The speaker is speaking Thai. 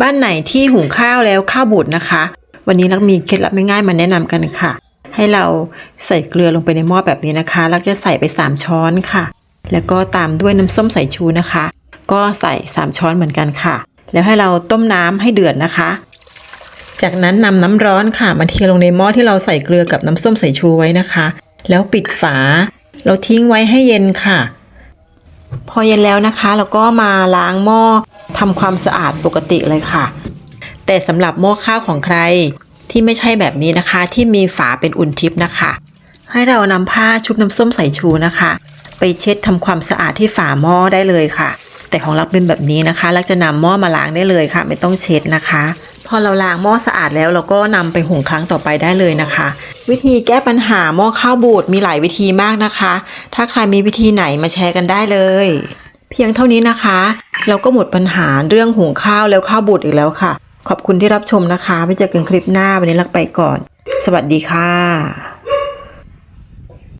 บ้านไหนที่หุงข้าวแล้วข้าวบูดนะคะ วันนี้เรามีเคล็ดลับง่ายๆมาแนะนำกันค่ะ ให้เราใส่เกลือลงไปในหม้อแบบนี้นะคะล้วจะใส่ไป 3 ช้อนค่ะ แล้วก็ตามด้วยน้ำส้มสายชูนะคะ ก็ใส่ 3 ช้อนเหมือนกันค่ะ แล้วให้เราต้มน้ำให้เดือดนะคะ จากนั้นนำน้ำร้อนค่ะมาเทลงในหม้อที่เราใส่เกลือกับน้ำส้มสายชูไว้นะคะ แล้วปิดฝา เราทิ้งไว้ให้เย็นค่ะ พอเย็นแล้วนะคะเราก็มาล้างหม้อทำความสะอาดปกติเลยค่ะ แต่สำหรับหม้อข้าวของใครที่ไม่ใช่แบบนี้นะคะ ที่มีฝาเป็นอุ่นทิพย์นะคะ ให้เรานำผ้าชุบน้ำส้มสายชูนะคะ ไปเช็ดทำความสะอาดที่ฝาหม้อได้เลยค่ะ แต่ของเราเป็นแบบนี้นะคะเราจะนำหม้อมาล้างได้เลยค่ะ ไม่ต้องเช็ดนะคะ พอเราล้างหม้อสะอาดแล้วเราก็นำไปหุงครั้งต่อไปได้เลยนะคะ วิธีแก้ปัญหาหม้อข้าวบูดมีหลายวิธีมากนะคะ ถ้าใครมีวิธีไหนมาแชร์กันได้เลย เพียงเท่านี้นะคะ เราก็หมดปัญหาเรื่องหุงข้าวแล้วข้าวบูดอีกแล้วค่ะ ขอบคุณที่รับชมนะคะไว้เจอกันคลิปหน้าวันนี้ลักไปก่อน สวัสดีค่ะ